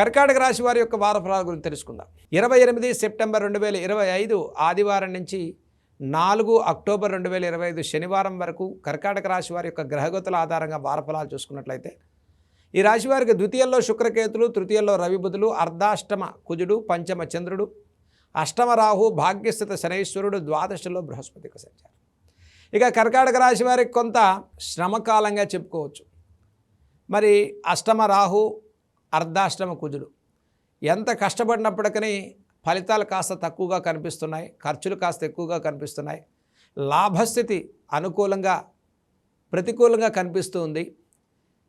కర్కాటక రాశి వారి యొక్క వార ఫలాల గురించి తెలుసుకుందాం. ఇరవై ఎనిమిది సెప్టెంబర్ రెండు వేల ఇరవై ఐదు ఆదివారం నుంచి నాలుగు అక్టోబర్ రెండు వేల ఇరవై ఐదు శనివారం వరకు కర్కాటక రాశి వారి యొక్క గ్రహగతుల ఆధారంగా వార ఫలాలు చూసుకున్నట్లయితే ఈ రాశి వారికి ద్వితీయంలో శుక్రకేతులు తృతీయంలో రవిబుధులు అర్ధాష్టమ కుజుడు పంచమ చంద్రుడు అష్టమ రాహు భాగ్యస్థిత శనైశ్వరుడు ద్వాదశలో బృహస్పతికి సంచారం. ఇక కర్కాటక రాశి వారికి కొంత శ్రమకాలంగా చెప్పుకోవచ్చు. మరి అష్టమ రాహు అర్ధాష్టమ కుజుడు. ఎంత కష్టపడినప్పటికీ ఫలితాలు కాస్త తక్కువగా కనిపిస్తున్నాయి. ఖర్చులు కాస్త ఎక్కువగా కనిపిస్తున్నాయి. లాభస్థితి అనుకూలంగా ప్రతికూలంగా కనిపిస్తూ ఉంది.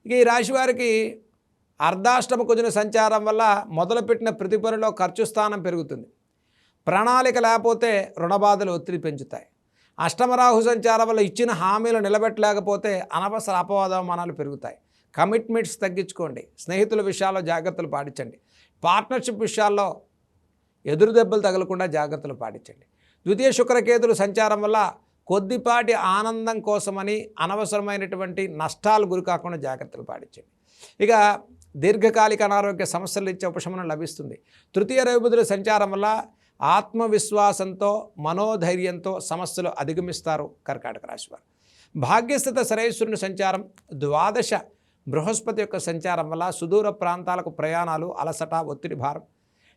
ఇక ఈ రాశి వారికి అర్ధాష్టమ కుజున సంచారం వల్ల మొదలుపెట్టిన ప్రతి పనిలో ఖర్చు స్థానం పెరుగుతుంది. ప్రణాళిక లేకపోతే రుణబాధలు ఒత్తిడి పెంచుతాయి. అష్టమరాహు సంచారం వల్ల ఇచ్చిన హామీలు నిలబెట్టలేకపోతే అనవసర అపవాదమానాలు పెరుగుతాయి. కమిట్మెంట్స్ తగ్గించుకోండి. స్నేహితుల విషయాల్లో జాగ్రత్తలు పాటించండి. పార్ట్నర్షిప్ విషయాల్లో ఎదురు దెబ్బలు తగలకుండా జాగ్రత్తలు పాటించండి. ద్వితీయ శుక్రకేతులు సంచారం వల్ల కొద్దిపాటి ఆనందం కోసమని అనవసరమైనటువంటి నష్టాలు గురి కాకుండా జాగ్రత్తలు పాటించండి. ఇక దీర్ఘకాలిక అనారోగ్య సమస్యల నుంచి ఉపశమనం లభిస్తుంది. తృతీయ రవిబుధుల సంచారం వల్ల ఆత్మవిశ్వాసంతో మనోధైర్యంతో సమస్యలు అధిగమిస్తారు కర్కాటక రాశివారు భాగ్యస్థిత సరేశ్వరుని సంచారం ద్వాదశ బృహస్పతి యొక్క సంచారం వల్ల సుదూర ప్రాంతాలకు ప్రయాణాలు అలసట ఒత్తిడి భారం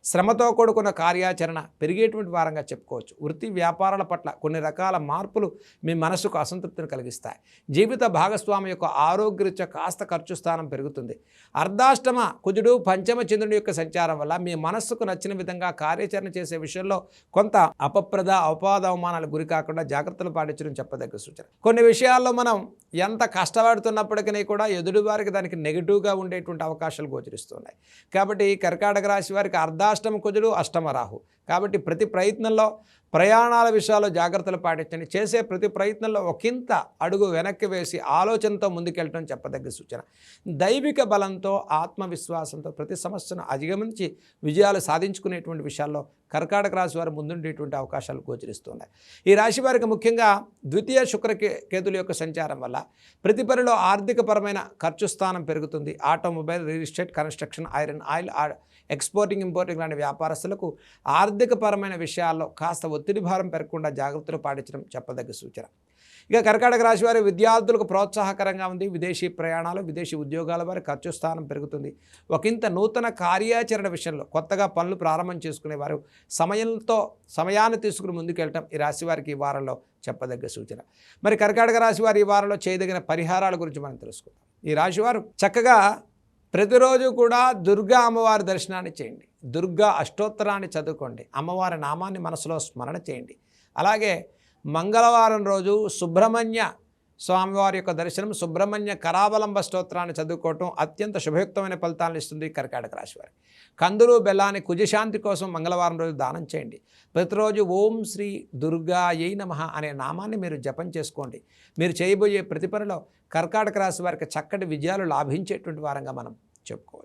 శ్రమతో కూడుకున్న కార్యాచరణ పెరిగేటువంటి వారంగా చెప్పుకోవచ్చు. వృత్తి వ్యాపారాల పట్ల కొన్ని రకాల మార్పులు మీ మనసుకు అసంతృప్తిని కలిగిస్తాయి. జీవిత భాగస్వామి యొక్క ఆరోగ్యరీత్యా కాస్త ఖర్చు స్థానం పెరుగుతుంది. అర్ధాష్టమ కుజుడు పంచమ చంద్రుడి యొక్క సంచారం వల్ల మీ మనస్సుకు నచ్చిన విధంగా కార్యాచరణ చేసే విషయంలో కొంత అపప్రద అపవాద అవమానాలకు గురి కాకుండా జాగ్రత్తలు పాటించడం చెప్పదగ్గ సూచన. కొన్ని విషయాల్లో మనం ఎంత కష్టపడుతున్నప్పటికీ కూడా ఎదుటివారికి దానికి నెగిటివ్గా ఉండేటువంటి అవకాశాలు గోచరిస్తున్నాయి కాబట్టి కర్కాటక రాశి వారికి అష్టమ కుజుడు అష్టమ రాహు. కాబట్టి ప్రతి ప్రయత్నంలో ప్రయాణాల విషయాల్లో జాగ్రత్తలు పాటించండి. చేసే ప్రతి ప్రయత్నంలో ఒకంత అడుగు వెనక్కి వేసి ఆలోచనతో ముందుకెళ్ళడం చెప్పదగ్గ సూచన. దైవిక బలంతో ఆత్మవిశ్వాసంతో ప్రతి సమస్యను అధిగమించి విజయాలు సాధించుకునేటువంటి విషయాల్లో కర్కాటక రాశి వారు ముందుండేటువంటి అవకాశాలు గోచరిస్తున్నాయి. ఈ రాశి వారికి ముఖ్యంగా ద్వితీయ శుక్ర కేతుల యొక్క సంచారం వల్ల ప్రతి పనిలో ఆర్థికపరమైన ఖర్చు స్థానం పెరుగుతుంది. Automobile real estate construction iron oil exporting importing లాంటి వ్యాపారస్తులకు ఆర్థికపరమైన విషయాల్లో కాస్త ఒత్తిడి భారం పెరగకుండా జాగ్రత్తలు పాటించడం చెప్పదగ్గ సూచన. ఇక కర్కాటక రాశి వారి విద్యార్థులకు ప్రోత్సాహకరంగా ఉంది. విదేశీ ప్రయాణాలు విదేశీ ఉద్యోగాల వారి ఖర్చు స్థానం పెరుగుతుంది. ఒకంత నూతన కార్యాచరణ విషయంలో కొత్తగా పనులు ప్రారంభం చేసుకునేవారు. సమయంతో సమయాన్ని తీసుకుని ముందుకెళ్ళటం ఈ రాశి వారికి ఈ వారంలో చెప్పదగ్గ సూచన. మరి కర్కాటక రాశి వారి ఈ వారంలో చేయదగిన పరిహారాల గురించి మనం తెలుసుకుందాం. ఈ రాశివారు చక్కగా ప్రతిరోజు కూడా దుర్గా అమ్మవారి దర్శనాన్ని చేయండి. దుర్గా అష్టోత్తరాన్ని చదువుకోండి. అమ్మవారి నామాన్ని మనసులో స్మరణ చేయండి. అలాగే మంగళవారం రోజు సుబ్రహ్మణ్య స్వామివారి యొక్క దర్శనం సుబ్రహ్మణ్య కరావలంబ స్తోత్రాన్ని చదువుకోవటం అత్యంత శుభయుక్తమైన ఫలితాలను ఇస్తుంది కర్కాటక రాశి వారికి. కందులు బెల్లాన్ని కుజశాంతి కోసం మంగళవారం రోజు దానం చేయండి. ప్రతిరోజు ఓం శ్రీ దుర్గా ఏ నమ అనే నామాన్ని మీరు జపం చేసుకోండి. మీరు చేయబోయే ప్రతి పనిలో కర్కాటక రాశి వారికి చక్కటి విజయాలు లాభించేటువంటి వారంగా మనం చెప్పుకోవచ్చు.